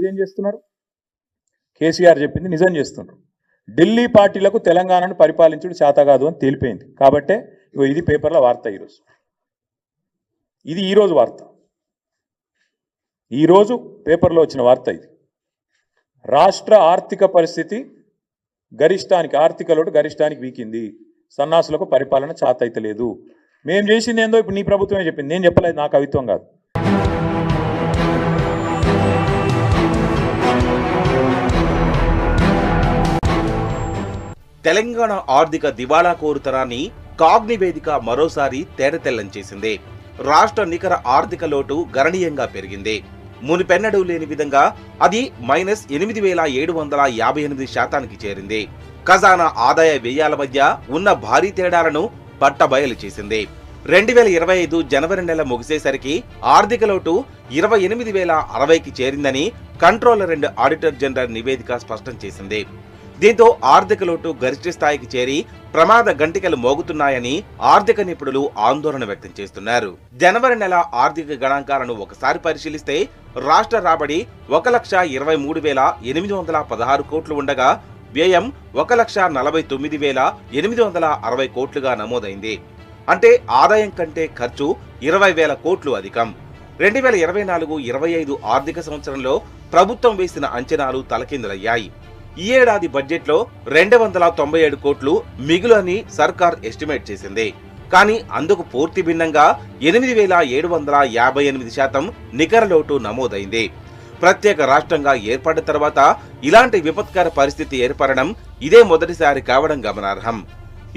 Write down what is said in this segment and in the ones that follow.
మీరేం చేస్తున్నారు? కేసీఆర్ చెప్పింది నిజం చేస్తున్నారు ఢిల్లీ పార్టీలకు తెలంగాణను పరిపాలించుడు చేత కాదు అని తేలిపోయింది. కాబట్టే ఇగో ఇది పేపర్ల వార్త ఈరోజు. ఇది ఈరోజు వార్త. ఈరోజు పేపర్లో వచ్చిన వార్త ఇది. రాష్ట్ర ఆర్థిక పరిస్థితి గరిష్టానికి ఆర్థిక లోటు గరిష్టానికి వీకింది. సన్నాసులకు పరిపాలన చాతైతలేదు. మేము చేసింది ఏందో ఇప్పుడు నీ ప్రభుత్వమే చెప్పింది. నేను చెప్పలేదు నా కవిత్వం కాదు. తెలంగాణ ఆర్థిక దివాళా కోరుతనాన్ని కాగ్ని వేదిక మరోసారి తేడతెల్లం చేసింది. రాష్ట్ర నికర ఆర్థిక లోటు గణనీయంగా పెరిగింది. మునిపెన్నడూ లేని విధంగా అది మైనస్ ఎనిమిది వేల ఏడు వందల యాభై ఎనిమిది శాతానికి చేరింది. ఖజానా ఆదాయ వ్యయాల మధ్య ఉన్న భారీ తేడాలను పట్టబయలు చేసింది. రెండు వేల ఇరవై ఐదు జనవరి నెల ముగిసేసరికి ఆర్థిక లోటు ఇరవై ఎనిమిది వేల అరవైకి చేరిందని కంట్రోలర్ అండ్ ఆడిటర్ జనరల్ నివేదిక స్పష్టం చేసింది. దీంతో ఆర్థిక లోటు గరిష్ట స్థాయికి చేరి ప్రమాద గంటికలు మోగుతున్నాయని ఆర్థిక నిపుణులు ఆందోళన వ్యక్తం చేస్తున్నారు. జనవరి నెల ఆర్థిక గణాంకాలను ఒకసారి పరిశీలిస్తే రాష్ట్ర రాబడి ఒక లక్ష ఇరవై మూడు వేల ఎనిమిది వందల పదహారు కోట్లు ఉండగా వ్యయం ఒక లక్ష నలభై తొమ్మిది వేల ఎనిమిది వందల అరవై కోట్లుగా నమోదైంది. అంటే ఆదాయం కంటే ఖర్చు ఇరవై వేల కోట్లు అధికం. రెండు వేల ఇరవై నాలుగు ఇరవై ఐదు ఆర్థిక సంవత్సరంలో ప్రభుత్వం వేసిన అంచనాలు తలకిందులయ్యాయి. ఈ ఏడాది బడ్జెట్లో రెండు వందల తొంభై ఏడు కోట్లు మిగులు అని సర్కార్ ఎస్టిమేట్ చేసింది. కానీ అందుకు పూర్తి భిన్నంగా ఎనిమిది వేల ఏడు వందల యాభై ఎనిమిది శాతం నికర లోటు నమోదైంది. ప్రత్యేక రాష్ట్రంగా ఏర్పడిన తర్వాత ఇలాంటి విపత్కర పరిస్థితి ఏర్పడడం ఇదే మొదటిసారి కావడం గమనార్హం.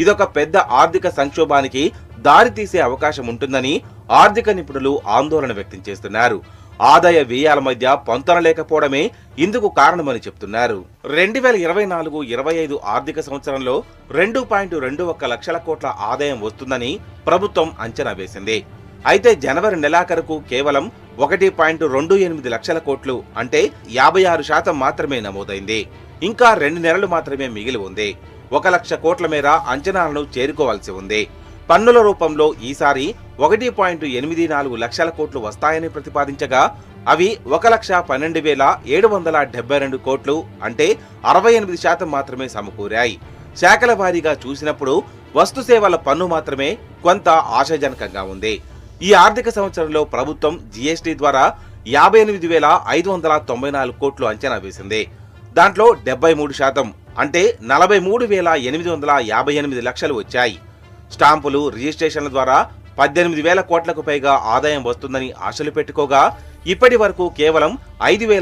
ఇదొక పెద్ద ఆర్థిక సంక్షోభానికి దారితీసే అవకాశం ఉంటుందని ఆర్థిక నిపుణులు ఆందోళన వ్యక్తం చేస్తున్నారు. ఆదాయ వ్యయాల మధ్య పొంతన లేకపోవడమే ఇందుకు కారణమని చెప్తున్నారు. రెండు వేల ఇరవై నాలుగు ఇరవై ఐదు ఆర్థిక సంవత్సరంలో రెండు పాయింట్ రెండు ఒక్క లక్షల కోట్ల ఆదాయం వస్తుందని ప్రభుత్వం అంచనా వేసింది. అయితే జనవరి నెలాఖరుకు కేవలం ఒకటి పాయింట్ రెండు ఎనిమిది లక్షల కోట్లు అంటే యాభై ఆరు శాతం మాత్రమే నమోదైంది. ఇంకా రెండు నెలలు మాత్రమే మిగిలి ఉంది. ఒక లక్ష కోట్ల మేర అంచనాలను చేరుకోవాల్సి ఉంది. పన్నుల రూపంలో ఈసారి ఒకటి పాయింట్ ఎనిమిది నాలుగు లక్షల కోట్లు వస్తాయని ప్రతిపాదించగా అవి ఒక లక్ష పన్నెండు వేల ఏడు వందల డెబ్బై రెండు కోట్లు అంటే అరవై ఎనిమిది శాతం మాత్రమే సమకూరాయి. శాఖల వారీగా చూసినప్పుడు వస్తు సేవల పన్ను మాత్రమే కొంత ఆశాజనకంగా ఉంది. ఈ ఆర్థిక సంవత్సరంలో ప్రభుత్వం జీఎస్టీ ద్వారా యాభై ఎనిమిది వేల ఐదు వందల తొంభై నాలుగు కోట్లు అంచనా వేసింది. దాంట్లో డెబ్బై మూడు శాతం అంటే నలభై మూడు వేల ఎనిమిది వందల యాభై ఎనిమిది లక్షలు వచ్చాయి. స్టాంపులు రిజిస్ట్రేషన్ల ద్వారా పద్దెనిమిది వేల కోట్లకు పైగా ఆదాయం వస్తుందని ఆశలు పెట్టుకోగా ఇప్పటి వరకు కేవలం ఐదు వేల